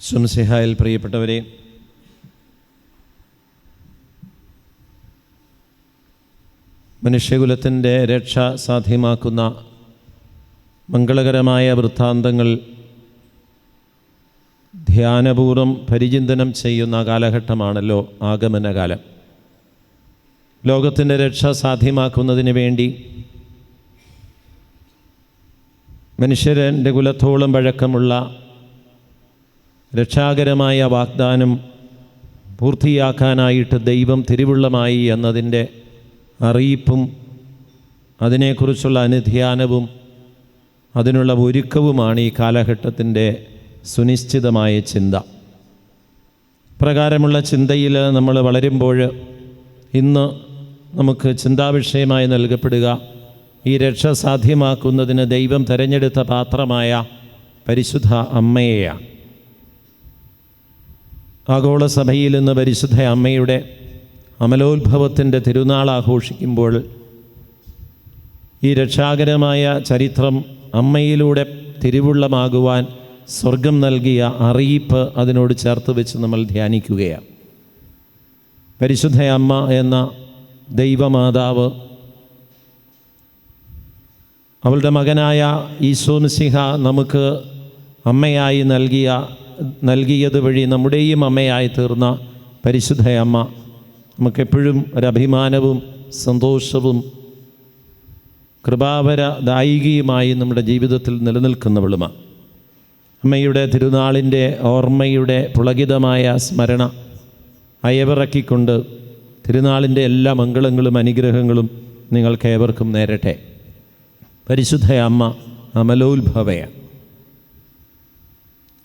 ശംസിഹായിൽ പ്രിയപ്പെട്ടവരെ മനുഷ്യകുലത്തിന്റെ രക്ഷ സാധ്യമാക്കുന്ന മംഗളകരമായ വൃത്താന്തങ്ങൾ ധ്യാനപൂർവം പരിചിന്തനം ചെയ്യുന്ന കാലഘട്ടമാണല്ലോ ആഗമനകാലം. ലോകത്തിന്റെ രക്ഷ സാധ്യമാക്കുന്നതിന് വേണ്ടി മനുഷ്യരന്റെ കുലത്തോളം പഴക്കമുള്ള രക്ഷാകരമായ വാഗ്ദാനം പൂർത്തിയാക്കാനായിട്ട് ദൈവം തിരുവുള്ളമായി എന്നതിന്റെ അറിയിപ്പും അതിനെക്കുറിച്ചുള്ള അനുധ്യാനവും അതിനുള്ള ഒരുക്കവുമാണ് ഈ കാലഘട്ടത്തിന്റെ സുനിശ്ചിതമായ ചിന്ത. പ്രകാരമുള്ള ചിന്തയിൽ നമ്മൾ വളരുമ്പോൾ ഇന്ന് നമുക്ക് ചിന്താവിഷയമായി നൽകപ്പെടുക. ഈ രക്ഷ സാധ്യമാക്കുന്നതിന് ദൈവം തിരഞ്ഞെടുത്ത പാത്രമായ പരിശുദ്ധ അമ്മയെയാണ്. ആഗോള സഭയിൽ ഇന്ന് പരിശുദ്ധ അമ്മയുടെ അമലോത്ഭവത്തിന്റെ തിരുനാൾ ആഘോഷിക്കുമ്പോൾ ഈ രക്ഷാകരമായ ചരിത്രം അമ്മയിലൂടെ തിരുവുള്ളമാകുവാൻ സ്വർഗം നൽകിയ അറിയിപ്പ് അതിനോട് ചേർത്ത് വെച്ച് നമ്മൾ ധ്യാനിക്കുകയാണ്. പരിശുദ്ധ അമ്മ എന്ന ദൈവമാതാവ് അവളുടെ മകനായ ഈശോ ഈശോമിസിഹ നമുക്ക് അമ്മയായി നൽകിയ നൽകിയത് വഴി നമ്മുടെയും അമ്മയായി തീർന്ന പരിശുദ്ധ അമ്മ. നമുക്കെപ്പോഴും ഒരഭിമാനവും സന്തോഷവും കൃപാവരദായികയുമായി നമ്മുടെ ജീവിതത്തിൽ നിലനിൽക്കുന്നവളുമാണ് അമ്മയുടെ തിരുനാളിന്റെ ഓർമ്മയുടെ പുളകിതമായ സ്മരണ അയവിറക്കിക്കൊണ്ട് തിരുനാളിന്റെ എല്ലാ മംഗളങ്ങളും അനുഗ്രഹങ്ങളും നിങ്ങൾക്ക് ഏവർക്കും നേരട്ടെ. പരിശുദ്ധ അമ്മ അമലോത്ഭവയാണ്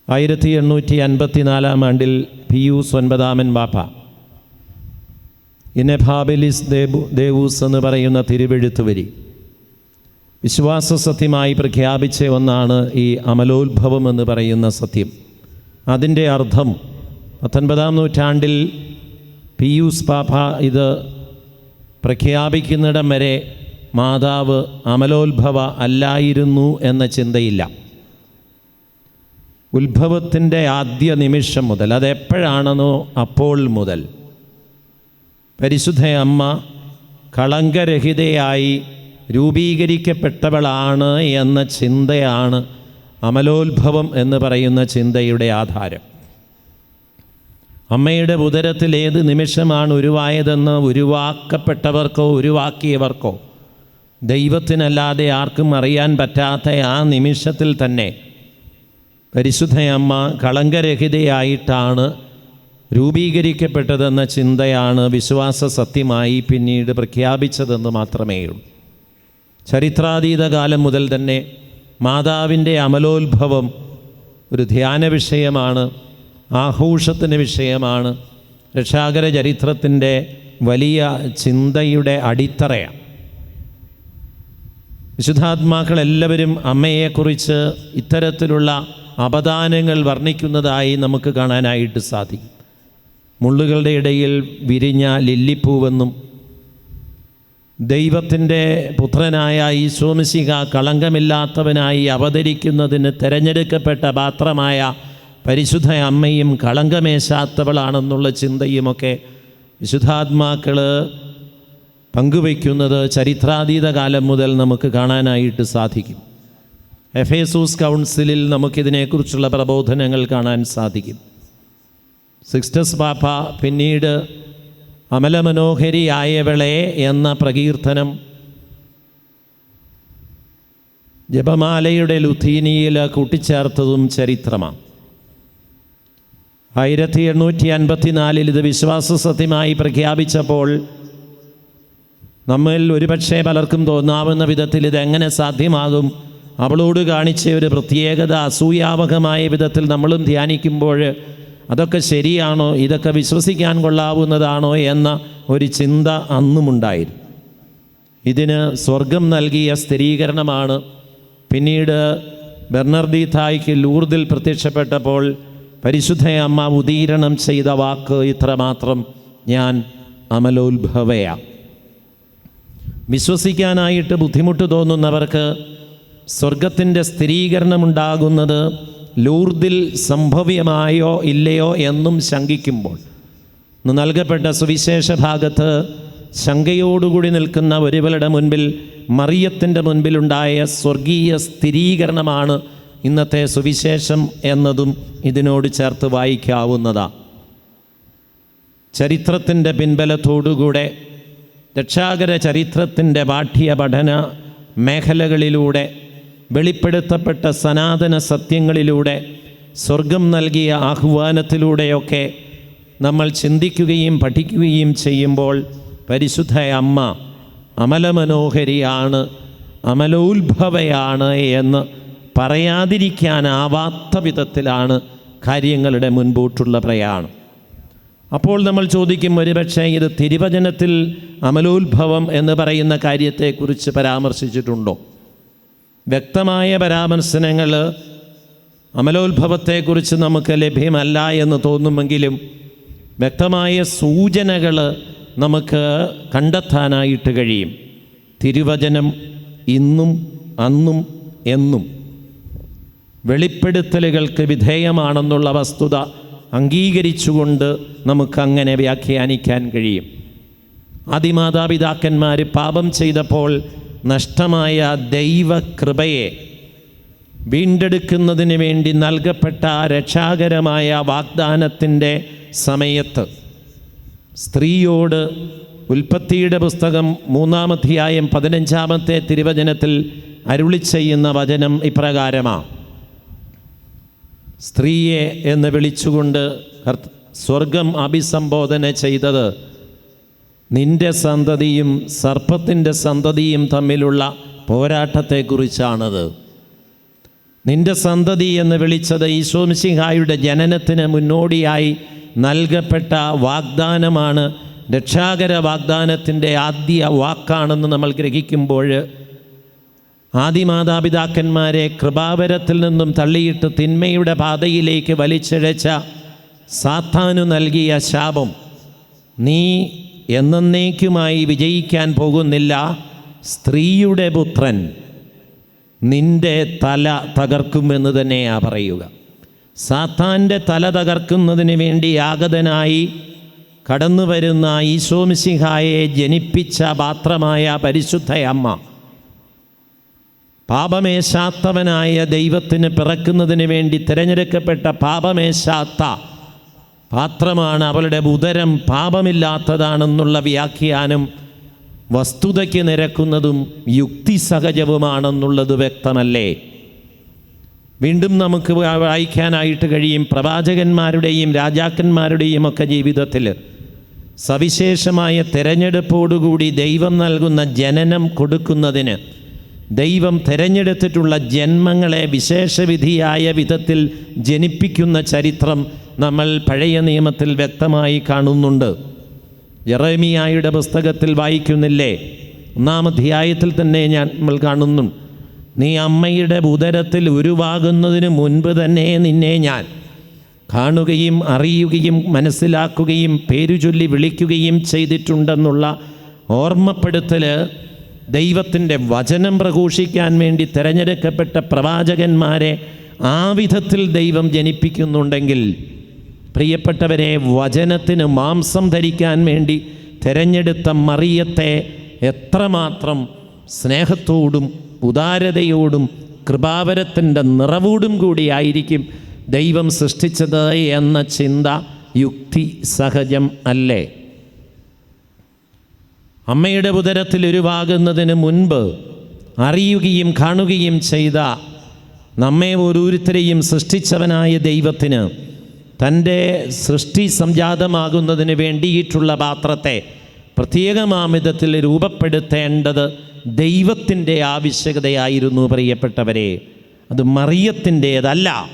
ആയിരത്തി എണ്ണൂറ്റി അൻപത്തിനാലാം ആണ്ടിൽ പിയൂസ് ഒൻപതാമൻ ബാപ്പ. ഇനഭാബിലിസ് ദേബു ദേവൂസ് എന്ന് പറയുന്ന തിരുവെഴുത്തുവരി. വിശ്വാസ സത്യമായി പ്രഖ്യാപിച്ച ഒന്നാണ് ഈ അമലോത്ഭവം എന്ന് പറയുന്ന സത്യം. അതിന്റെ അർത്ഥം പത്തൊൻപതാം നൂറ്റാണ്ടിൽ പിയൂസ് പാപ്പ ഇത് പ്രഖ്യാപിക്കുന്നിടം വരെ മാതാവ് അമലോത്ഭവ അല്ലായിരുന്നു എന്ന ചിന്തയില്ല. ഉത്ഭവത്തിന്റെ ആദ്യ നിമിഷം മുതൽ അതെപ്പോഴാണെന്നോ അപ്പോൾ മുതൽ പരിശുദ്ധ അമ്മ കളങ്കരഹിതയായി രൂപീകരിക്കപ്പെട്ടവളാണ് എന്ന ചിന്തയാണ് അമലോത്ഭവം എന്ന് പറയുന്ന ചിന്തയുടെ ആധാരം. അമ്മയുടെ ഉദരത്തിൽ ഏത് നിമിഷമാണ് ഉരുവായതെന്ന് ഉരുവാക്കപ്പെട്ടവർക്കോ ഉരുവാക്കിയവർക്കോ ദൈവത്തിനല്ലാതെ ആർക്കും അറിയാൻ പറ്റാത്ത ആ നിമിഷത്തിൽ തന്നെ പരിശുദ്ധയമ്മ കളങ്കരഹിതയായിട്ടാണ് രൂപീകരിക്കപ്പെട്ടതെന്ന ചിന്തയാണ് വിശ്വാസ സത്യമായി പിന്നീട് പ്രഖ്യാപിച്ചതെന്ന് മാത്രമേയുള്ളൂ. ചരിത്രാതീത കാലം മുതൽ തന്നെ മാതാവിന്റെ അമലോത്ഭവം ഒരു ധ്യാന വിഷയമാണ് ആഘോഷത്തിന് വിഷയമാണ് രക്ഷാകര ചരിത്രത്തിന്റെ വലിയ ചിന്തയുടെ അടിത്തറയാണ്. വിശുദ്ധാത്മാക്കൾ എല്ലാവരും അമ്മയെക്കുറിച്ച് ഇത്തരത്തിലുള്ള അപദാനങ്ങൾ വർണിക്കുന്നതായി നമുക്ക് കാണാനായിട്ട് സാധിക്കും. മുള്ളുകളുടെ ഇടയിൽ വിരിഞ്ഞ ലില്ലിപ്പൂവെന്നും ദൈവത്തിന്റെ പുത്രനായ ഈശോമിശിക കളങ്കമില്ലാത്തവനായി അവതരിക്കുന്നതിന് തിരഞ്ഞെടുക്കപ്പെട്ട പാത്രമായ പരിശുദ്ധ അമ്മയും കളങ്കമേശാത്തവളാണെന്നുള്ള ചിന്തയുമൊക്കെ വിശുദ്ധാത്മാക്കൾ പങ്കുവയ്ക്കുന്നത് ചരിത്രാതീത കാലം മുതൽ നമുക്ക് കാണാനായിട്ട് സാധിക്കും. എഫേസൂസ് കൗൺസിലിൽ നമുക്കിതിനെക്കുറിച്ചുള്ള പ്രബോധനങ്ങൾ കാണാൻ സാധിക്കും. സിക്സ്റ്റസ് പാപ്പ പിന്നീട് അമലമനോഹരിയായവളെ എന്ന പ്രകീർത്തനം ജപമാലയുടെ ലുധീനിയിൽ കൂട്ടിച്ചേർത്തതും ചരിത്രമാണ്. ആയിരത്തി എണ്ണൂറ്റി അൻപത്തിനാലിൽ ഇത് വിശ്വാസ സത്യമായി പ്രഖ്യാപിച്ചപ്പോൾ നമ്മിൽ ഒരുപക്ഷെ പലർക്കും തോന്നാവുന്ന വിധത്തിൽ ഇതെങ്ങനെ സാധ്യമാകും? അവളോട് കാണിച്ച ഒരു പ്രത്യേകത അസൂയാവകമായ വിധത്തിൽ നമ്മളും ധ്യാനിക്കുമ്പോൾ അതൊക്കെ ശരിയാണോ? ഇതൊക്കെ വിശ്വസിക്കാൻ കൊള്ളാവുന്നതാണോ എന്ന ഒരു ചിന്ത അന്നുമുണ്ടായിരുന്നു. ഇതിന് സ്വർഗം നൽകിയ സ്ഥിരീകരണമാണ്. പിന്നീട് ബെർണർദീഥായ്ക്ക് ലൂർദിൽ പ്രത്യക്ഷപ്പെട്ടപ്പോൾ പരിശുദ്ധ അമ്മ ഉദീരണം ചെയ്ത വാക്ക് ഇത്രമാത്രം ഞാൻ അമലോത്ഭവയാണ് വിശ്വസിക്കാനായിട്ട് ബുദ്ധിമുട്ട് തോന്നുന്നവർക്ക് സ്വർഗത്തിന്റെ സ്ഥിരീകരണമുണ്ടാകുന്നത് ലൂർദിൽ സംഭവ്യമായോ ഇല്ലയോ എന്നും ശങ്കിക്കുമ്പോൾ. നൽകപ്പെട്ട സുവിശേഷ ഭാഗത്ത് ശങ്കയോടുകൂടി നിൽക്കുന്ന ഒരുവരുടെ മുൻപിൽ മറിയത്തിന്റെ മുൻപിലുണ്ടായ സ്വർഗീയ സ്ഥിരീകരണമാണ് ഇന്നത്തെ സുവിശേഷം എന്നതും ഇതിനോട് ചേർത്ത് വായിക്കാവുന്നതാണ് ചരിത്രത്തിന്റെ പിൻബലത്തോടുകൂടെ രക്ഷാകര ചരിത്രത്തിന്റെ പാഠ്യ പഠന മേഖലകളിലൂടെ വെളിപ്പെടുത്തപ്പെട്ട സനാതന സത്യങ്ങളിലൂടെ സ്വർഗം നൽകിയ ആഹ്വാനത്തിലൂടെയൊക്കെ നമ്മൾ ചിന്തിക്കുകയും പഠിക്കുകയും ചെയ്യുമ്പോൾ പരിശുദ്ധ അമ്മ അമലമനോഹരിയാണ് അമലോത്ഭവയാണ് എന്ന് പറയാതിരിക്കാനാവാത്ത വിധത്തിലാണ് കാര്യങ്ങളുടെ മുൻപോട്ടുള്ള പ്രയാണം. അപ്പോൾ നമ്മൾ ചോദിക്കും ഒരുപക്ഷേ ഇത് തിരുവചനത്തിൽ അമലോത്ഭവം എന്ന് പറയുന്ന കാര്യത്തെക്കുറിച്ച് പരാമർശിച്ചിട്ടുണ്ടോ? വ്യക്തമായ പരാമർശനങ്ങൾ അമലോത്ഭവത്തെക്കുറിച്ച് നമുക്ക് ലഭ്യമല്ല എന്ന് തോന്നുമെങ്കിലും വ്യക്തമായ സൂചനകൾ നമുക്ക് കണ്ടെത്താനായിട്ട് കഴിയും. തിരുവചനം ഇന്നും അന്നും എന്നും വെളിപ്പെടുത്തലുകൾക്ക് വിധേയമാണെന്നുള്ള വസ്തുത അംഗീകരിച്ചുകൊണ്ട് നമുക്കങ്ങനെ വ്യാഖ്യാനിക്കാൻ കഴിയും. ആദിമാതാപിതാക്കന്മാർ പാപം ചെയ്തപ്പോൾ നഷ്ടമായ ദൈവകൃപയെ വീണ്ടെടുക്കുന്നതിന് വേണ്ടി നൽകപ്പെട്ട രക്ഷാകരമായ വാഗ്ദാനത്തിന്റെ സമയത്ത് സ്ത്രീയോട് ഉൽപ്പത്തിയുടെ പുസ്തകം മൂന്നാമധ്യായം പതിനഞ്ചാമത്തെ തിരുവചനത്തിൽ അരുളി ചെയ്യുന്ന വചനം ഇപ്രകാരമാണ് സ്ത്രീയെ എന്ന് വിളിച്ചുകൊണ്ട് സ്വർഗം അഭിസംബോധന ചെയ്തത് നിന്റെ സന്തതിയും സർപ്പത്തിന്റെ സന്തതിയും തമ്മിലുള്ള പോരാട്ടത്തെക്കുറിച്ചാണത്. നിന്റെ സന്തതി എന്ന് വിളിച്ചത് ഈശോമിശിഹായുടെ ജനനത്തിന് മുന്നോടിയായി നൽകപ്പെട്ട വാഗ്ദാനമാണ് രക്ഷാകര വാഗ്ദാനത്തിന്റെ ആദ്യ വാക്കാണെന്ന് നമ്മൾ ഗ്രഹിക്കുമ്പോൾ ആദിമാതാപിതാക്കന്മാരെ കൃപാവരത്തിൽ നിന്നും തള്ളിയിട്ട് തിന്മയുടെ പാതയിലേക്ക് വലിച്ചിഴച്ച സാത്താനു നൽകിയ ശാപം. നീ എന്നേക്കുമായി വിജയിക്കാൻ പോകുന്നില്ല സ്ത്രീയുടെ പുത്രൻ നിന്റെ തല തകർക്കുമെന്ന് തന്നെയാ പറയുക. സാത്താന്റെ തല തകർക്കുന്നതിന് വേണ്ടി യാഗതനായി കടന്നു വരുന്ന ഈശോമിസിഹായെ ജനിപ്പിച്ച പാത്രമായ പരിശുദ്ധ അമ്മ പാപമേശാത്തവനായ ദൈവത്തിന് പിറക്കുന്നതിന് വേണ്ടി തിരഞ്ഞെടുക്കപ്പെട്ട പാപമേശാത്ത പാത്രമാണ് അവളുടെ ഉദരം പാപമില്ലാത്തതാണെന്നുള്ള വ്യാഖ്യാനം വസ്തുതയ്ക്ക് നിരക്കുന്നതും യുക്തിസഹജവുമാണെന്നുള്ളത് വ്യക്തമല്ലേ? വീണ്ടും നമുക്ക് വായിക്കാനായിട്ട് കഴിയും പ്രവാചകന്മാരുടെയും രാജാക്കന്മാരുടെയും ഒക്കെ ജീവിതത്തിൽ. സവിശേഷമായ തിരഞ്ഞെടുപ്പോടുകൂടി ദൈവം നൽകുന്ന ജനനം കൊടുക്കുന്നതിന് ദൈവം തിരഞ്ഞെടുത്തിട്ടുള്ള ജന്മങ്ങളെ വിശേഷവിധിയായ വിധത്തിൽ ജനിപ്പിക്കുന്ന ചരിത്രം നമ്മൾ പഴയ നിയമത്തിൽ വ്യക്തമായി കാണുന്നുണ്ട്. ജറേമിയായുടെ പുസ്തകത്തിൽ വായിക്കുന്നില്ലേ? ഒന്നാം അധ്യായത്തിൽ തന്നെ ഞാൻ നമ്മൾ കാണുന്നു. നീ അമ്മയുടെ ഉദരത്തിൽ ഉരുവാകുന്നതിന് മുൻപ് തന്നെ നിന്നെ ഞാൻ കാണുകയും അറിയുകയും മനസ്സിലാക്കുകയും പേരുചൊല്ലി വിളിക്കുകയും ചെയ്തിട്ടുണ്ടെന്നുള്ള ഓർമ്മപ്പെടുത്തൽ ദൈവത്തിന്റെ വചനം പ്രഘോഷിക്കാൻ വേണ്ടി തിരഞ്ഞെടുക്കപ്പെട്ട പ്രവാചകന്മാരെ ആ വിധത്തിൽ ദൈവം ജനിപ്പിക്കുന്നുണ്ടെങ്കിൽ പ്രിയപ്പെട്ടവരെ വചനത്തിന് മാംസം ധരിക്കാൻ വേണ്ടി തിരഞ്ഞെടുത്ത മറിയത്തെ എത്രമാത്രം സ്നേഹത്തോടും ഉദാരതയോടും കൃപാവരത്തിന്റെ നിറവോടും കൂടിയായിരിക്കും ദൈവം സൃഷ്ടിച്ചത് എന്ന ചിന്ത യുക്തി സഹജം അല്ലേ? അമ്മയുടെ ഉദരത്തിൽ ഉരുവാകുന്നതിന് മുൻപ് അറിയുകയും കാണുകയും ചെയ്ത നമ്മെ ഓരോരുത്തരെയും സൃഷ്ടിച്ചവനായ ദൈവത്തിന് തന്റെ സൃഷ്ടി സംജാതമാകുന്നതിന് വേണ്ടിയിട്ടുള്ള പാത്രത്തെ പ്രത്യേകമാമിതത്തിൽ രൂപപ്പെടുത്തേണ്ടത് ദൈവത്തിന്റെ ആവശ്യകതയായിരുന്നു പ്രിയപ്പെട്ടവരെ. അത് മറിയത്തിന്റേതല്ല.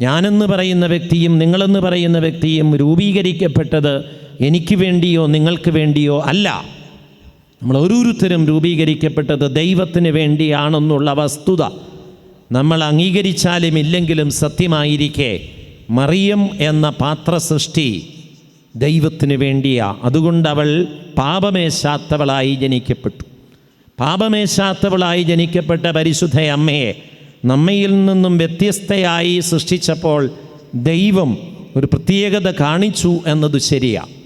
ഞാനെന്ന് പറയുന്ന വ്യക്തിയും നിങ്ങളെന്ന് പറയുന്ന വ്യക്തിയും രൂപീകരിക്കപ്പെട്ടത് എനിക്ക് വേണ്ടിയോ നിങ്ങൾക്ക് വേണ്ടിയോ അല്ല. നമ്മൾ ഓരോരുത്തരും രൂപീകരിക്കപ്പെട്ടത് ദൈവത്തിന് വേണ്ടിയാണെന്നുള്ള വസ്തുത. നമ്മൾ അംഗീകരിച്ചാലും ഇല്ലെങ്കിലും സത്യമായിരിക്കെ. മറിയം എന്ന പാത്ര സൃഷ്ടി ദൈവത്തിന് വേണ്ടിയാ. അതുകൊണ്ട് അവൾ പാപമേശാത്തവളായി ജനിക്കപ്പെട്ടു. പാപമേശാത്തവളായി ജനിക്കപ്പെട്ട പരിശുദ്ധ അമ്മയെ നമ്മയിൽ നിന്നും വ്യത്യസ്തയായി സൃഷ്ടിച്ചപ്പോൾ ദൈവം ഒരു പ്രത്യേകത കാണിച്ചു എന്നത് ശരിയാണ്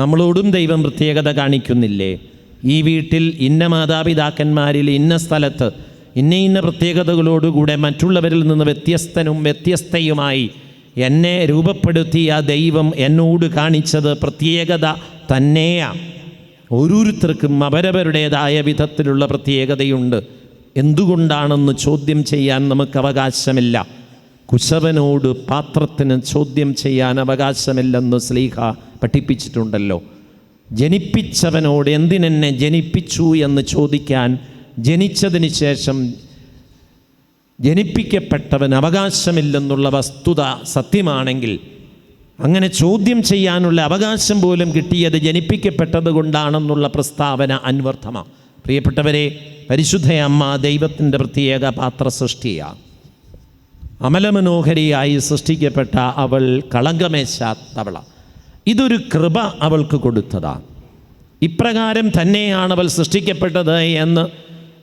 നമ്മളോടും ദൈവം പ്രത്യേകത കാണിക്കുന്നില്ലേ? ഈ വീട്ടിൽ ഇന്ന മാതാപിതാക്കന്മാരിൽ ഇന്ന സ്ഥലത്ത് ഇന്ന ഇന്ന പ്രത്യേകതകളോടുകൂടെ മറ്റുള്ളവരിൽ നിന്ന് വ്യത്യസ്തനും വ്യത്യസ്തയുമായി എന്നെ രൂപപ്പെടുത്തിയ ദൈവം എന്നോട് കാണിച്ചത് പ്രത്യേകത തന്നെയാണ് ഓരോരുത്തർക്കും അവരവരുടേതായ വിധത്തിലുള്ള പ്രത്യേകതയുണ്ട്. എന്തുകൊണ്ടാണെന്ന് ചോദ്യം ചെയ്യാൻ നമുക്ക് അവകാശമില്ല. കുശവനോട് പാത്രത്തിന് ചോദ്യം ചെയ്യാൻ അവകാശമില്ലെന്ന് സ്ലീഹ പഠിപ്പിച്ചിട്ടുണ്ടല്ലോ. ജനിപ്പിച്ചവനോട് എന്തിനെന്നെ ജനിപ്പിച്ചു എന്ന് ചോദിക്കാൻ ജനിച്ചതിന് ശേഷം ജനിപ്പിക്കപ്പെട്ടവൻ അവകാശമില്ലെന്നുള്ള വസ്തുത സത്യമാണെങ്കിൽ അങ്ങനെ ചോദ്യം ചെയ്യാനുള്ള അവകാശം പോലും കിട്ടിയത് ജനിപ്പിക്കപ്പെട്ടത് കൊണ്ടാണെന്നുള്ള പ്രസ്താവന അന്വർത്ഥമാണ് പ്രിയപ്പെട്ടവരെ പരിശുദ്ധ അമ്മ ദൈവത്തിന്റെ പ്രത്യേക പാത്ര സൃഷ്ടിയാണ് അമലമനോഹരിയായി സൃഷ്ടിക്കപ്പെട്ട അവൾ കളങ്കമേശാത്തവള. ഇതൊരു കൃപ അവൾക്ക് കൊടുത്തതാണ് ഇപ്രകാരം തന്നെയാണ് അവൾ സൃഷ്ടിക്കപ്പെട്ടത് എന്ന്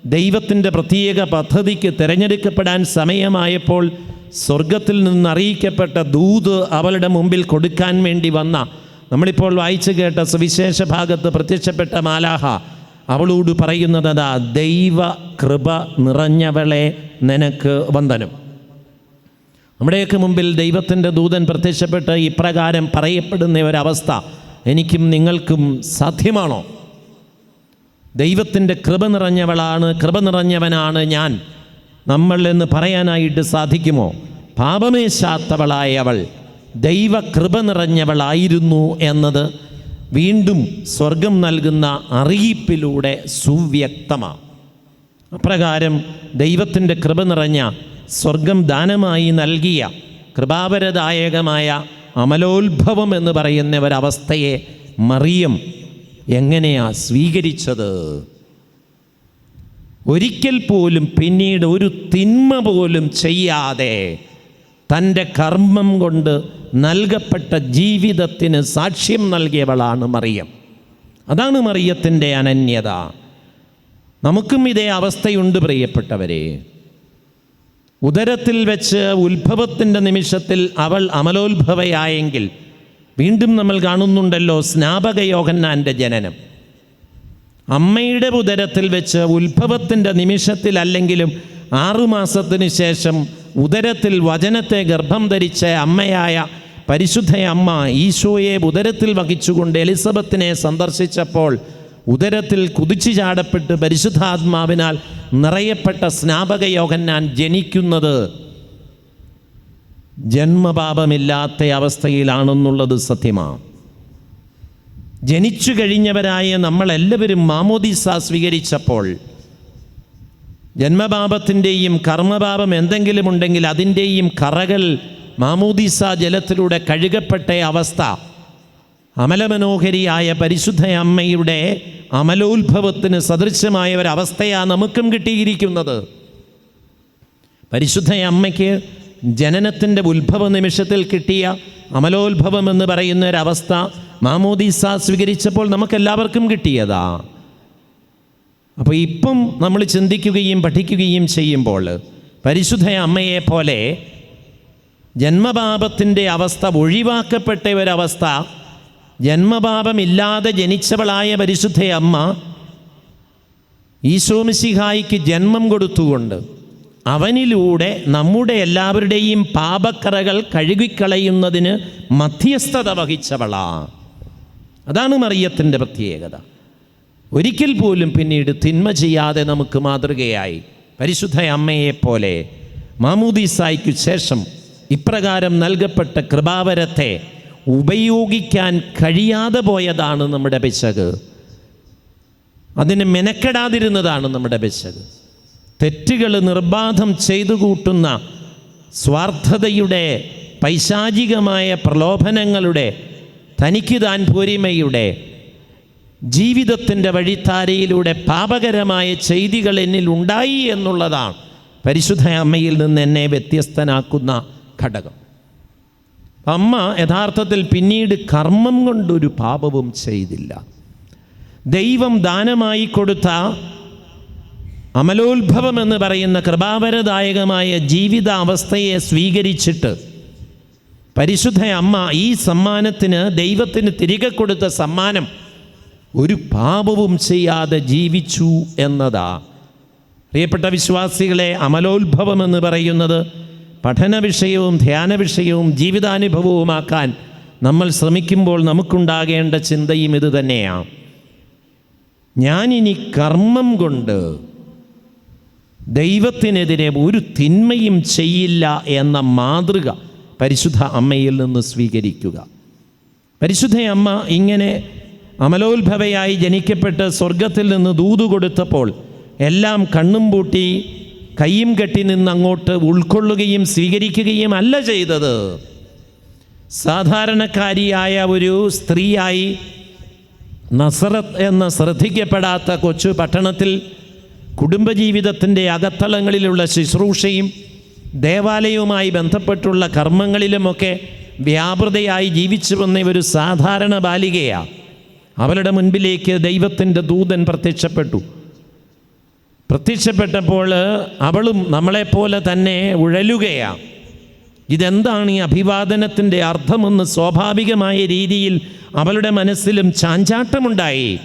ദൈവത്തിന്റെ പ്രത്യേക പദ്ധതിക്ക് തിരഞ്ഞെടുക്കപ്പെടാൻ സമയമായപ്പോൾ സ്വർഗത്തിൽ നിന്ന് അറിയിക്കപ്പെട്ട ദൂത് അവളുടെ മുമ്പിൽ കൊടുക്കാൻ വേണ്ടി വന്ന. നമ്മളിപ്പോൾ വായിച്ചു കേട്ട സുവിശേഷ ഭാഗത്ത് പ്രത്യക്ഷപ്പെട്ട മാലാഹ അവളോട് പറയുന്നത് ദൈവ കൃപ നിറഞ്ഞവളെ നിനക്ക് വന്ദനം. നമ്മുടെയൊക്കെ മുമ്പിൽ ദൈവത്തിന്റെ ദൂതൻ പ്രത്യക്ഷപ്പെട്ട് ഇപ്രകാരം പറയപ്പെടുന്ന ഒരവസ്ഥ എനിക്കും നിങ്ങൾക്കും സാധ്യമാണോ? ദൈവത്തിന്റെ കൃപ നിറഞ്ഞവളാണ് കൃപ നിറഞ്ഞവനാണ് ഞാൻ. നമ്മൾ എന്ന് പറയാനായിട്ട് സാധിക്കുമോ? പാപമേശാത്തവളായ അവൾ ദൈവ കൃപ നിറഞ്ഞവളായിരുന്നു എന്നത് വീണ്ടും സ്വർഗം നൽകുന്ന അറിയിപ്പിലൂടെ സുവ്യക്തമാണ് അപ്രകാരം ദൈവത്തിന്റെ കൃപ നിറഞ്ഞ സ്വർഗം ദാനമായി നൽകിയ കൃപാപരദായകമായ അമലോത്ഭവം എന്ന് പറയുന്ന ഒരവസ്ഥയെ മറിയം എങ്ങനെയാ സ്വീകരിച്ചത്? ഒരിക്കൽ പോലും പിന്നീട് ഒരു തിന്മ പോലും ചെയ്യാതെ തന്റെ കർമ്മം കൊണ്ട് നൽകപ്പെട്ട ജീവിതത്തിന് സാക്ഷ്യം നൽകിയവളാണ് മറിയം. അതാണ് മറിയത്തിന്റെ അനന്യത. നമുക്കും ഇതേ അവസ്ഥയുണ്ട് പ്രിയപ്പെട്ടവരെ. ഉദരത്തിൽ വെച്ച് ഉത്ഭവത്തിന്റെ നിമിഷത്തിൽ അവൾ അമലോത്ഭവയായെങ്കിൽ വീണ്ടും നമ്മൾ കാണുന്നുണ്ടല്ലോ സ്നാപക യോഹന്നാന്റെ ജനനം. അമ്മയുടെ ഉദരത്തിൽ വെച്ച് ഉത്ഭവത്തിന്റെ നിമിഷത്തിൽ അല്ലെങ്കിലും ആറുമാസത്തിന് ശേഷം ഉദരത്തിൽ വചനത്തെ ഗർഭം ധരിച്ച അമ്മയായ പരിശുദ്ധ അമ്മ ഈശോയെ ഉദരത്തിൽ വഹിച്ചുകൊണ്ട് എലിസബത്തിനെ സന്ദർശിച്ചപ്പോൾ ഉദരത്തിൽ കുതിച്ചു ചാടപ്പെട്ട് പരിശുദ്ധാത്മാവിനാൽ നിറയപ്പെട്ട സ്നാപക യോഹന്നാൻ ജനിക്കുന്നത് ജന്മപാപമില്ലാത്ത അവസ്ഥയിലാണെന്നുള്ളത് സത്യമാണ് ജനിച്ചു കഴിഞ്ഞവരായ നമ്മളെല്ലാവരും മാമോദീസ സ്വീകരിച്ചപ്പോൾ ജന്മപാപത്തിന്റെയും കർമ്മപാപം എന്തെങ്കിലും ഉണ്ടെങ്കിൽ അതിന്റെയും കറകൾ മാമോദീസ ജലത്തിലൂടെ കഴുകപ്പെട്ട അവസ്ഥ. അമലമനോഹരിയായ പരിശുദ്ധ അമ്മയുടെ അമലോത്ഭവത്തിന് സദൃശമായ ഒരവസ്ഥയാണ് നമുക്കും കിട്ടിയിരിക്കുന്നത്. പരിശുദ്ധ അമ്മയ്ക്ക് ജനനത്തിന്റെ ഉത്ഭവ നിമിഷത്തിൽ കിട്ടിയ അമലോത്ഭവം എന്ന് പറയുന്ന ഒരവസ്ഥ മാമോദീസ സ്വീകരിച്ചപ്പോൾ നമുക്കെല്ലാവർക്കും കിട്ടിയതാ. അപ്പോൾ ഇപ്പം നമ്മൾ ചിന്തിക്കുകയും പഠിക്കുകയും ചെയ്യുമ്പോൾ പരിശുദ്ധ അമ്മയെ പോലെ ജന്മപാപത്തിന്റെ അവസ്ഥ ഒഴിവാക്കപ്പെട്ട ഒരവസ്ഥ ജന്മപാപമില്ലാതെ ജനിച്ചവളായ പരിശുദ്ധ അമ്മ ഈശോമിസിഹായിക്ക് ജന്മം കൊടുത്തുകൊണ്ട് അവനിലൂടെ നമ്മുടെ എല്ലാവരുടെയും പാപക്കറകൾ കഴുകിക്കളയുന്നതിന് മധ്യസ്ഥത വഹിച്ചവളാ. അതാണ് മറിയത്തിന്റെ പ്രത്യേകത. ഒരിക്കൽ പോലും പിന്നീട് തിന്മ ചെയ്യാതെ നമുക്ക് മാതൃകയായി പരിശുദ്ധ അമ്മയെപ്പോലെ മാമൂദീസായ്ക്കു ശേഷം ഇപ്രകാരം നൽകപ്പെട്ട കൃപാവരത്തെ ഉപയോഗിക്കാൻ കഴിയാതെ പോയതാണ് നമ്മുടെ പിശക്. അതിനെ മെനക്കെടാതിരുന്നതാണ് നമ്മുടെ പിശക്. തെറ്റുകൾ നിർബാധം ചെയ്തു കൂട്ടുന്ന സ്വാർത്ഥതയുടെ പൈശാചികമായ പ്രലോഭനങ്ങളുടെ തനിക്ക് താൻ പോരിമയുടെ ജീവിതത്തിന്റെ വഴിത്താരയിലൂടെ പാപകരമായ ചെയ്തികൾ എന്നിൽ ഉണ്ടായി എന്നുള്ളതാണ് പരിശുദ്ധ അമ്മയിൽ നിന്ന് എന്നെ വ്യത്യസ്തനാക്കുന്ന ഘടകം. അമ്മ യഥാർത്ഥത്തിൽ പിന്നീട് കർമ്മം കൊണ്ടൊരു പാപവും ചെയ്തില്ല. ദൈവം ദാനമായി കൊടുത്ത അമലോത്ഭവം എന്ന് പറയുന്ന കൃപാവരദായകമായ ജീവിതാവസ്ഥയെ സ്വീകരിച്ചിട്ട് പരിശുദ്ധ അമ്മ ഈ സമ്മാനത്തിന് ദൈവത്തിന് തിരികെ കൊടുത്ത സമ്മാനം ഒരു പാപവും ചെയ്യാതെ ജീവിച്ചു എന്നതാ. പ്രിയപ്പെട്ട വിശ്വാസികളെ അമലോത്ഭവം എന്ന് പറയുന്നത് പഠന വിഷയവും ധ്യാന വിഷയവും ജീവിതാനുഭവവുമാക്കാൻ നമ്മൾ ശ്രമിക്കുമ്പോൾ നമുക്കുണ്ടാകേണ്ട ചിന്തയും ഇത് തന്നെയാണ്. ഞാനിനി കർമ്മം കൊണ്ട് ദൈവത്തിനെതിരെ ഒരു തിന്മയും ചെയ്യില്ല എന്ന മാതൃക പരിശുദ്ധ അമ്മയിൽ നിന്ന് സ്വീകരിക്കുക. പരിശുദ്ധ അമ്മ ഇങ്ങനെ അമലോത്ഭവയായി ജനിക്കപ്പെട്ട് സ്വർഗത്തിൽ നിന്ന് ദൂതു കൊടുത്തപ്പോൾ എല്ലാം കണ്ണും പൂട്ടി കയ്യും കെട്ടി നിന്ന് അങ്ങോട്ട് ഉൾക്കൊള്ളുകയും സ്വീകരിക്കുകയും അല്ല ചെയ്തത്. സാധാരണക്കാരിയായ ഒരു സ്ത്രീയായി നസറത്ത് എന്ന ശ്രദ്ധിക്കപ്പെടാത്ത കൊച്ചു പട്ടണത്തിൽ കുടുംബജീവിതത്തിന്റെ അകത്തളങ്ങളിലുള്ള ശുശ്രൂഷയും ദേവാലയവുമായി ബന്ധപ്പെട്ടുള്ള കർമ്മങ്ങളിലുമൊക്കെ വ്യാപൃതയായി ജീവിച്ചു വന്ന ഒരു സാധാരണ ബാലികയാണ് അവളുടെ മുൻപിലേക്ക് ദൈവത്തിന്റെ ദൂതൻ പ്രത്യക്ഷപ്പെട്ടു. പ്രത്യക്ഷപ്പെട്ടപ്പോൾ അവളും നമ്മളെപ്പോലെ തന്നെ ഉഴലുകയാണ് ഇതെന്താണ് ഈ അഭിവാദനത്തിന്റെ അർത്ഥമെന്ന് സ്വാഭാവികമായ രീതിയിൽ അവളുടെ മനസ്സിലും ചാഞ്ചാട്ടമുണ്ടായി.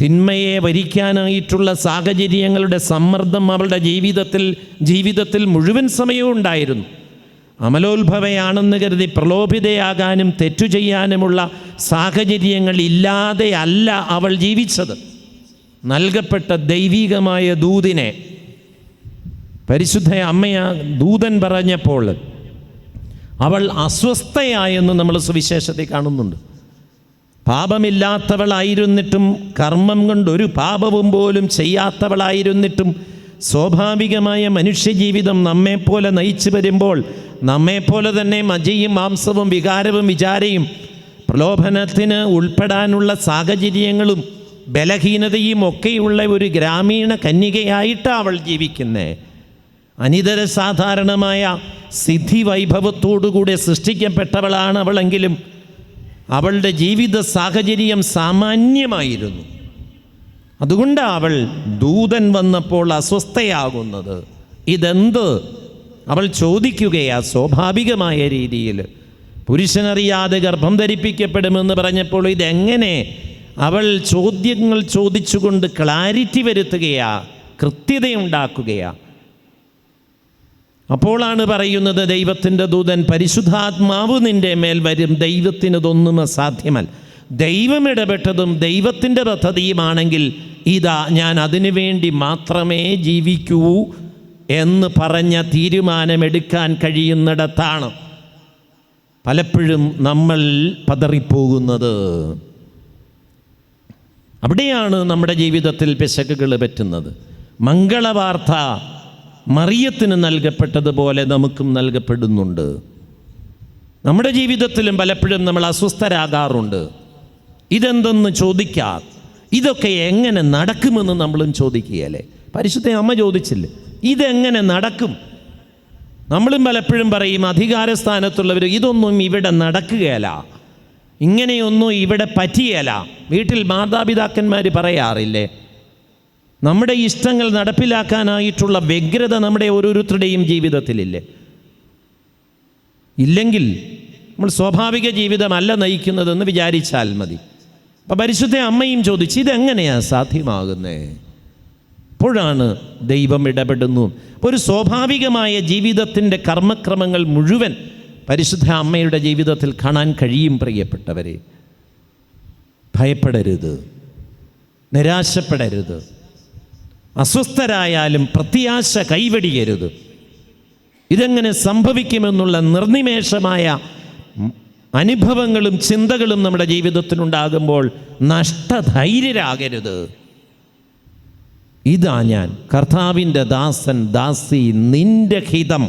തിന്മയെ വരിക്കാനായിട്ടുള്ള സാഹചര്യങ്ങളുടെ സമ്മർദ്ദം അവളുടെ ജീവിതത്തിൽ ജീവിതത്തിൽ മുഴുവൻ സമയവും ഉണ്ടായിരുന്നു. അമലോത്ഭവയാണെന്ന് കരുതി പ്രലോഭിതയാകാനും തെറ്റു ചെയ്യാനുമുള്ള സാഹചര്യങ്ങൾ ഇല്ലാതെയല്ല അവൾ ജീവിച്ചത്. നൽകപ്പെട്ട ദൈവികമായ ദൂതിനെ പരിശുദ്ധ അമ്മയ ദൂതൻ പറഞ്ഞപ്പോൾ അവൾ അസ്വസ്ഥയായെന്ന് നമ്മൾ സുവിശേഷത്തിൽ കാണുന്നുണ്ട്. പാപമില്ലാത്തവളായിരുന്നിട്ടും കർമ്മം കൊണ്ട് ഒരു പാപവും പോലും ചെയ്യാത്തവളായിരുന്നിട്ടും സ്വാഭാവികമായ മനുഷ്യജീവിതം നമ്മെപ്പോലെ നയിച്ചു വരുമ്പോൾ നമ്മെപ്പോലെ തന്നെ മജയും മാംസവും വികാരവും വിചാരയും പ്രലോഭനത്തിന് ഉൾപ്പെടാനുള്ള സാഹചര്യങ്ങളും ബലഹീനതയും ഒക്കെയുള്ള ഒരു ഗ്രാമീണ കന്യകയായിട്ടാണ് അവൾ ജീവിക്കുന്നത് അനിതര സാധാരണമായ സിദ്ധി വൈഭവത്തോടുകൂടെ സൃഷ്ടിക്കപ്പെട്ടവളാണ് അവളെങ്കിലും അവളുടെ ജീവിത സാഹചര്യം സാമാന്യമായിരുന്നു. അതുകൊണ്ടാണ് അവൾ ദൂതൻ വന്നപ്പോൾ അസ്വസ്ഥയാകുന്നത്. ഇതെന്ത്? അവൾ ചോദിക്കുകയാ സ്വാഭാവികമായ രീതിയിൽ. പുരുഷനറിയാതെ ഗർഭം ധരിപ്പിക്കപ്പെടുമെന്ന് പറഞ്ഞപ്പോൾ ഇതെങ്ങനെ? അവൾ ചോദ്യങ്ങൾ ചോദിച്ചുകൊണ്ട് ക്ലാരിറ്റി വരുത്തുകയാ കൃത്യതയുണ്ടാക്കുകയാ. അപ്പോളാണ് പറയുന്നത് ദൈവത്തിന്റെ ദൂതൻ പരിശുദ്ധാത്മാവ് നിന്റെ മേൽ വരും. ദൈവത്തിനതൊന്നും അസാധ്യമല്ല. ദൈവം ഇടപെട്ടതും ദൈവത്തിന്റെ പദ്ധതിയുമാണെങ്കിൽ ഇതാ ഞാൻ അതിനു വേണ്ടി മാത്രമേ ജീവിക്കൂ എന്ന് പറഞ്ഞ തീരുമാനമെടുക്കാൻ കഴിയുന്നിടത്താണ് പലപ്പോഴും നമ്മൾ പതറിപ്പോകുന്നത്. അവിടെയാണ് നമ്മുടെ ജീവിതത്തിൽ പിശകുകൾ പറ്റുന്നത്. മംഗളവാർത്ത മറിയത്തിന് നൽകപ്പെട്ടതുപോലെ നമുക്കും നൽകപ്പെടുന്നുണ്ട്. നമ്മുടെ ജീവിതത്തിലും പലപ്പോഴും നമ്മൾ അസ്വസ്ഥരാകാറുണ്ട്. ഇതെന്തെന്ന് ചോദിക്കാ? ഇതൊക്കെ എങ്ങനെ നടക്കുമെന്ന് നമ്മളും ചോദിക്കുകയല്ലേ? പരിശുദ്ധ അമ്മ ചോദിച്ചില്ല? ഇതെങ്ങനെ നടക്കും? നമ്മളും പലപ്പോഴും പറയും അധികാരസ്ഥാനത്തുള്ളവർ ഇതൊന്നും ഇവിടെ നടക്കുകയല്ല. ഇങ്ങനെയൊന്നും ഇവിടെ പറ്റിയല്ല. വീട്ടിൽ മാതാപിതാക്കന്മാർ പറയാറില്ലേ? നമ്മുടെ ഇഷ്ടങ്ങൾ നടപ്പിലാക്കാനായിട്ടുള്ള വ്യഗ്രത നമ്മുടെ ഓരോരുത്തരുടെയും ജീവിതത്തിലില്ലേ? ഇല്ലെങ്കിൽ നമ്മൾ സ്വാഭാവിക ജീവിതമല്ല നയിക്കുന്നതെന്ന് വിചാരിച്ചാൽ മതി. അപ്പം പരിശുദ്ധ അമ്മയും ചോദിച്ചു ഇതെങ്ങനെയാണ് സാധ്യമാകുന്നേ? അപ്പോഴാണ് ദൈവം ഇടപെടുന്നു. ഒരു സ്വാഭാവികമായ ജീവിതത്തിന്റെ കർമ്മക്രമങ്ങൾ മുഴുവൻ പരിശുദ്ധ അമ്മയുടെ ജീവിതത്തിൽ കാണാൻ കഴിയും പ്രിയപ്പെട്ടവരെ. ഭയപ്പെടരുത്. നിരാശപ്പെടരുത്. അസ്വസ്ഥരായാലും പ്രത്യാശ കൈവടിയരുത്. ഇതെങ്ങനെ സംഭവിക്കുമെന്നുള്ള നിർനിമേഷമായ അനുഭവങ്ങളും ചിന്തകളും നമ്മുടെ ജീവിതത്തിലുണ്ടാകുമ്പോൾ നഷ്ടധൈര്യരാകരുത്. ഇതാ ഞാൻ കർത്താവിന്റെ ദാസൻ ദാസി നിന്റെ ഹിതം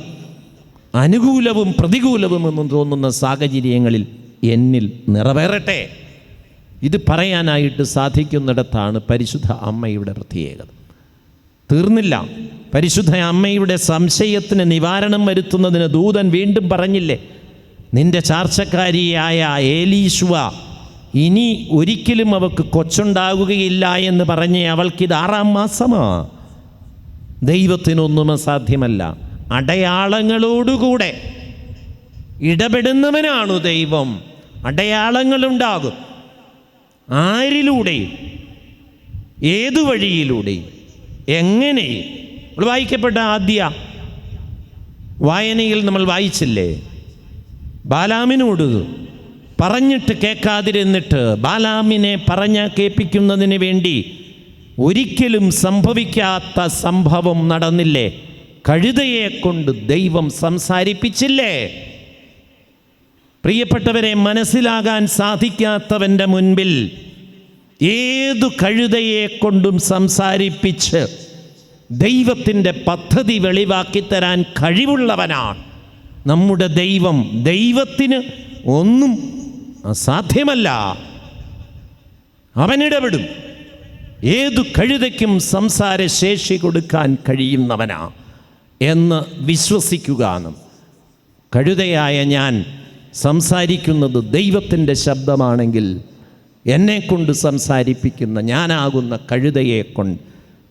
അനുകൂലവും പ്രതികൂലവും എന്നും തോന്നുന്ന സാഹചര്യങ്ങളിൽ എന്നിൽ നിറവേറട്ടെ. ഇത് പറയാനായിട്ട് സാധിക്കുന്നിടത്താണ് പരിശുദ്ധ അമ്മയുടെ പ്രത്യേകത. തീർന്നില്ല. പരിശുദ്ധ അമ്മയുടെ സംശയത്തിന് നിവാരണം വരുത്തുന്നതിന് ദൂതൻ വീണ്ടും പറഞ്ഞില്ലേ നിന്റെ ചാർച്ചക്കാരിയായ ഏലീശുവ ഇനി ഒരിക്കലും അവൾക്ക് കൊച്ചുണ്ടാകുകയില്ല എന്ന് പറഞ്ഞ് അവൾക്കിത് ആറാം മാസമാ. ദൈവത്തിനൊന്നും അസാധ്യമല്ല. അടയാളങ്ങളോടുകൂടെ ഇടപെടുന്നവനാണു ദൈവം. അടയാളങ്ങളുണ്ടാകും. ആരിലൂടെയും? ഏതു വഴിയിലൂടെയും? എങ്ങനെയും? നമ്മൾ വായിക്കപ്പെട്ട ആദ്യ വായനയിൽ നമ്മൾ വായിച്ചില്ലേ? ബാലാമിനോട് പറഞ്ഞിട്ട് കേൾക്കാതിരുന്നിട്ട് ബാലാമിനെ പറഞ്ഞ കേൾപ്പിക്കുന്നതിന് വേണ്ടി ഒരിക്കലും സംഭവിക്കാത്ത സംഭവം നടന്നില്ലേ? കഴുതയെ കൊണ്ട് ദൈവം സംസാരിപ്പിച്ചില്ലേ? പ്രിയപ്പെട്ടവരെ മനസ്സിലാകാൻ സാധിക്കാത്തവന്റെ മുൻപിൽ ഏതു കഴുതയെ കൊണ്ടും സംസാരിപ്പിച്ച് ദൈവത്തിന്റെ പദ്ധതി വെളിവാക്കി തരാൻ കഴിവുള്ളവനാണ്. നമ്മുടെ ദൈവം ദൈവത്തിന് ഒന്നും അസാധ്യമല്ല. അവനിടപെടും. ഏതു കഴുതയ്ക്കും സംസാരശേഷി കൊടുക്കാൻ കഴിയുന്നവനാ എന്ന് വിശ്വസിക്കുക എന്നും കഴുതയായ ഞാൻ സംസാരിക്കുന്നത് ദൈവത്തിന്റെ ശബ്ദമാണെങ്കിൽ എന്നെക്കൊണ്ട് സംസാരിപ്പിക്കുന്ന ഞാനാകുന്ന കഴുതയെ കൊണ്ട്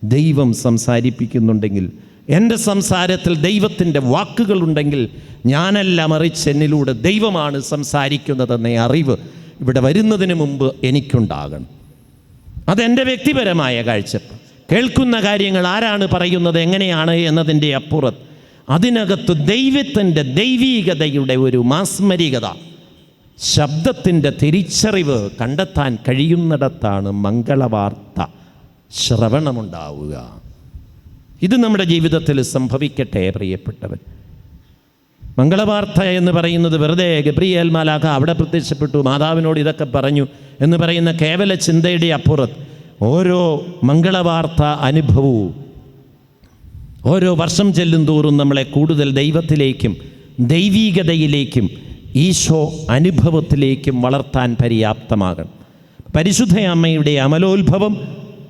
ദൈവം സംസാരിപ്പിക്കുന്നുണ്ടെങ്കിൽ എന്റെ സംസാരത്തിൽ ദൈവത്തിന്റെ വാക്കുകളുണ്ടെങ്കിൽ ഞാനല്ല മറിച്ച് എന്നിലൂടെ ദൈവമാണ് സംസാരിക്കുന്നതെന്ന അറിവ് ഇവിടെ വരുന്നതിന് മുമ്പ് എനിക്കുണ്ടാകണം. അതെന്റെ വ്യക്തിപരമായ കാഴ്ചപ്പാട്. കേൾക്കുന്ന കാര്യങ്ങൾ ആരാണ് പറയുന്നത് എങ്ങനെയാണ് എന്നതിന്റെ അപ്പുറത്ത് അതിനകത്ത് ദൈവത്തിന്റെ ദൈവീകതയുടെ ഒരു മാസ്മരികത. ശബ്ദത്തിന്റെ തിരിച്ചറിവ് കണ്ടെത്താൻ കഴിയുന്നിടത്താണ് മംഗളവാർത്ത ശ്രവണമുണ്ടാവുക. ഇത് നമ്മുടെ ജീവിതത്തിൽ സംഭവിക്കട്ടെ പ്രിയപ്പെട്ടവൻ. മംഗളവാർത്ത എന്ന് പറയുന്നത് വെറുതെ ഗബ്രിയേൽ മാലാഖ അവിടെ പ്രത്യക്ഷപ്പെട്ടു മാതാവിനോട് ഇതൊക്കെ പറഞ്ഞു എന്ന് പറയുന്ന കേവല ചിന്തയുടെ അപ്പുറത്ത് ഓരോ മംഗളവാർത്ത അനുഭവവും ഓരോ വർഷം ചെല്ലും തോറും നമ്മളെ കൂടുതൽ ദൈവത്തിലേക്കും ദൈവീകതയിലേക്കും ഈശോ അനുഭവത്തിലേക്കും വളർത്താൻ പര്യാപ്തമാകണം. പരിശുദ്ധ അമ്മയുടെ അമലോത്ഭവം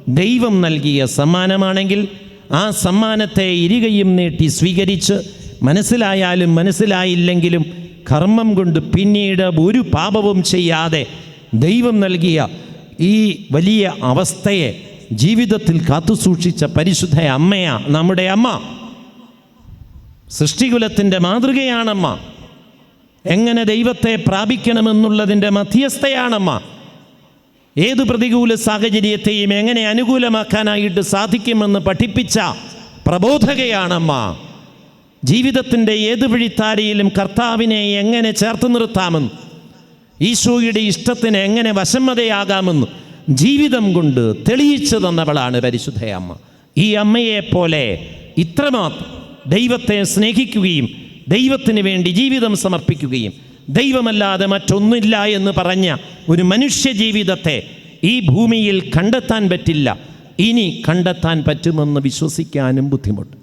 ദൈവം നൽകിയ സമ്മാനമാണെങ്കിൽ ആ സമ്മാനത്തെ ഇരുകയും നീട്ടി സ്വീകരിച്ച് മനസ്സിലായാലും മനസ്സിലായില്ലെങ്കിലും കർമ്മം കൊണ്ട് പിന്നീട് ഒരു പാപവും ചെയ്യാതെ ദൈവം നൽകിയ ഈ വലിയ അവസ്ഥയെ ജീവിതത്തിൽ കാത്തുസൂക്ഷിച്ച പരിശുദ്ധ അമ്മയാ നമ്മുടെ അമ്മ. സൃഷ്ടികുലത്തിന്റെ മാതൃകയാണമ്മ. എങ്ങനെ ദൈവത്തെ പ്രാപിക്കണമെന്നുള്ളതിന്റെ മധ്യസ്ഥയാണമ്മ. ഏത് പ്രതികൂല സാഹചര്യത്തെയും എങ്ങനെ അനുകൂലമാക്കാനായിട്ട് സാധിക്കുമെന്ന് പഠിപ്പിച്ച പ്രബോധകയാണമ്മ. ജീവിതത്തിന്റെ ഏത് വഴിത്താരയിലും കർത്താവിനെ എങ്ങനെ ചേർത്ത് നിർത്താമെന്ന് ഈശോയുടെ ഇഷ്ടത്തിന് എങ്ങനെ വശമ്മതയാകാമെന്ന് ജീവിതം കൊണ്ട് തെളിയിച്ചു തന്നവളാണ് പരിശുദ്ധയമ്മ ഈ അമ്മയെപ്പോലെ ഇത്രമാത്രം ദൈവത്തെ സ്നേഹിക്കുകയും ദൈവത്തിന് വേണ്ടി ജീവിതം സമർപ്പിക്കുകയും ദൈവമല്ലാതെ മറ്റൊന്നില്ല എന്ന് പറഞ്ഞ ഒരു മനുഷ്യ ജീവിതത്തെ ഈ ഭൂമിയിൽ കണ്ടെത്താൻ പറ്റില്ല. ഇനി കണ്ടെത്താൻ പറ്റുമെന്ന് വിശ്വസിക്കാനും ബുദ്ധിമുട്ട്.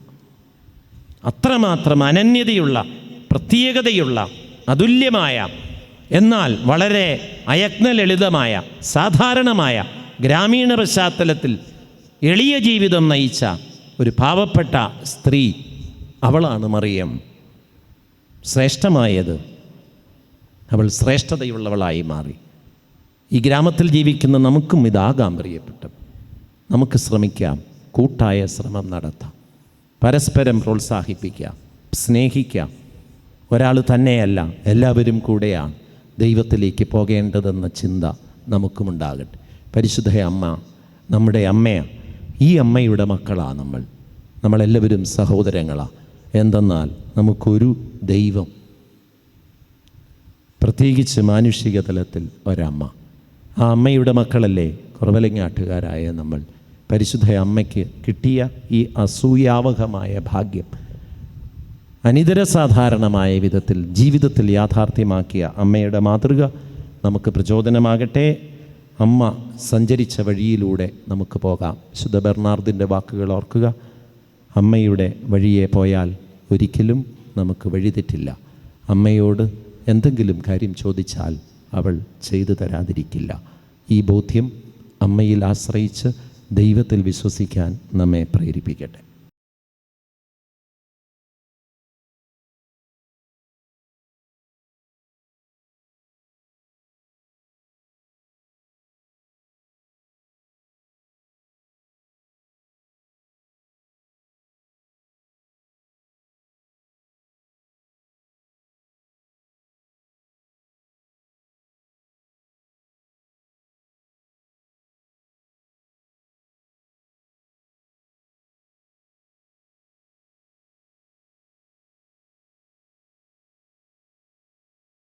അത്രമാത്രം അനന്യതയുള്ള പ്രത്യേകതയുള്ള അതുല്യമായ എന്നാൽ വളരെ അയജ്ഞലളിതമായ സാധാരണമായ ഗ്രാമീണ പശ്ചാത്തലത്തിൽ എളിയ ജീവിതം നയിച്ച ഒരു പാവപ്പെട്ട സ്ത്രീ അവളാണ് മറിയം. ശ്രേഷ്ഠമായത് അവൾ ശ്രേഷ്ഠതയുള്ളവളായി മാറി. ഈ ഗ്രാമത്തിൽ ജീവിക്കുന്ന നമുക്കും ഇതാകാം പ്രിയപ്പെട്ടു. നമുക്ക് ശ്രമിക്കാം കൂട്ടായ ശ്രമം നടത്താം. പരസ്പരം പ്രോത്സാഹിപ്പിക്കാം സ്നേഹിക്കാം. ഒരാൾ തന്നെയല്ല എല്ലാവരും കൂടെയാണ്. ദൈവത്തിലേക്ക് പോകേണ്ടതെന്ന ചിന്ത നമുക്കുമുണ്ടാകട്ടെ. പരിശുദ്ധ അമ്മ നമ്മുടെ അമ്മയാണ് ഈ അമ്മയുടെ മക്കളാണ് നമ്മൾ. നമ്മളെല്ലാവരും സഹോദരങ്ങളാണ് എന്തെന്നാൽ നമുക്കൊരു ദൈവം. പ്രത്യേകിച്ച് മാനുഷിക തലത്തിൽ ഒരമ്മ. ആ അമ്മയുടെ മക്കളല്ലേ കുറവലങ്ങാട്ടുകാരായ നമ്മൾ. പരിശുദ്ധ അമ്മയ്ക്ക് കിട്ടിയ ഈ അസൂയാവഹമായ ഭാഗ്യം. അനിതര സാധാരണമായ വിധത്തിൽ ജീവിതത്തിൽ യാഥാർത്ഥ്യമാക്കിയ അമ്മയുടെ മാതൃക നമുക്ക് പ്രചോദനമാകട്ടെ. അമ്മ സഞ്ചരിച്ച വഴിയിലൂടെ നമുക്ക് പോകാം. ശുദ്ധ ബെർണാർദിന്റെ വാക്കുകൾ ഓർക്കുക. അമ്മയുടെ വഴിയെ പോയാൽ ഒരിക്കലും നമുക്ക് വഴിതെറ്റില്ല. അമ്മയോട് എന്തെങ്കിലും കാര്യം ചോദിച്ചാൽ അവൾ ചെയ്തു തരാതിരിക്കില്ല. ഈ ബോധ്യം അമ്മയിൽ ആശ്രയിച്ച് ദൈവത്തിൽ വിശ്വസിക്കാൻ നമ്മെ പ്രേരിപ്പിക്കട്ടെ.